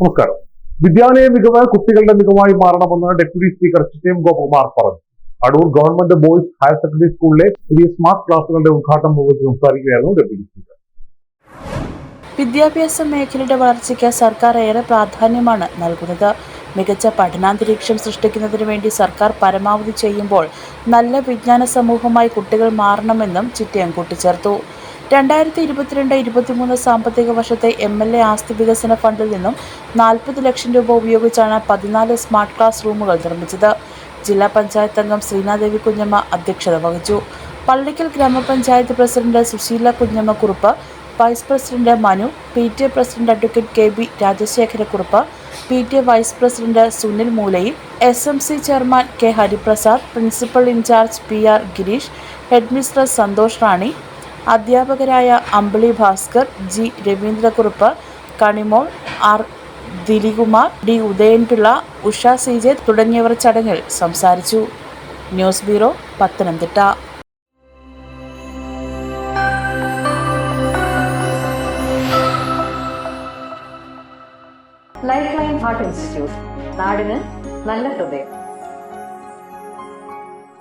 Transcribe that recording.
നമസ്കാരം. വിദ്യാലയ മികവ് കുട്ടികളുടെ മികവായി മാറണമെന്ന് ഡെപ്യൂട്ടി സ്പീക്കർ ചിറ്റയം ഗോപകുമാർ പറഞ്ഞു. Adoor government boys higher secondary സ്കൂളിലെ പുതിയ സ്മാർട്ട് ക്ലാസുകളുടെ ഉദ്ഘാടനം നിർവഹിച്ച് സംസാരിക്കുകയായിരുന്നു ഡെപ്യൂട്ടി സ്പീക്കർ. വിദ്യാഭ്യാസ മേഖലയുടെ വളർച്ചയ്ക്ക് സർക്കാർ ഏറെ പ്രാധാന്യമാണ് നൽകുന്നത്. മികച്ച പഠനാന്തരീക്ഷം സൃഷ്ടിക്കുന്നതിന് വേണ്ടി സർക്കാർ പരമാവധി ചെയ്യുമ്പോൾ നല്ല വിജ്ഞാന സമൂഹമായി കുട്ടികൾ മാറണമെന്നും ചിറ്റയം കൂട്ടിച്ചേർത്തു. രണ്ടായിരത്തി ഇരുപത്തിരണ്ട് ഇരുപത്തിമൂന്ന് സാമ്പത്തിക വർഷത്തെ എം എൽ എ ആസ്തി വികസന ഫണ്ടിൽ നിന്നും നാൽപ്പത് ലക്ഷം രൂപ ഉപയോഗിച്ചാണ് പതിനാല് സ്മാർട്ട് ക്ലാസ് റൂമുകൾ നിർമ്മിച്ചത്. ജില്ലാ പഞ്ചായത്ത് അംഗം ശ്രീനാദേവി കുഞ്ഞമ്മ അധ്യക്ഷത വഹിച്ചു. പള്ളിക്കൽ ഗ്രാമപഞ്ചായത്ത് president Susheela Kunjamma Kurup vice president Manu P T A president advocate K B Rajasekharakurup P T A vice president Sunil Moolayil S M C chairman K Hariprasad principal incharge P R Gireesh headmistress Santhosh Rani അധ്യാപകരായ Ambili Bhaskar G. Raveendrakurup Kanimol R. Dilikumar D. Udayanpillai Usha C. J. തുടങ്ങിയവർ ചടങ്ങിൽ സംസാരിച്ചു. News bureau Pathanamthitta. Life line heart institute നാടിന് നല്ല ഹൃദയം.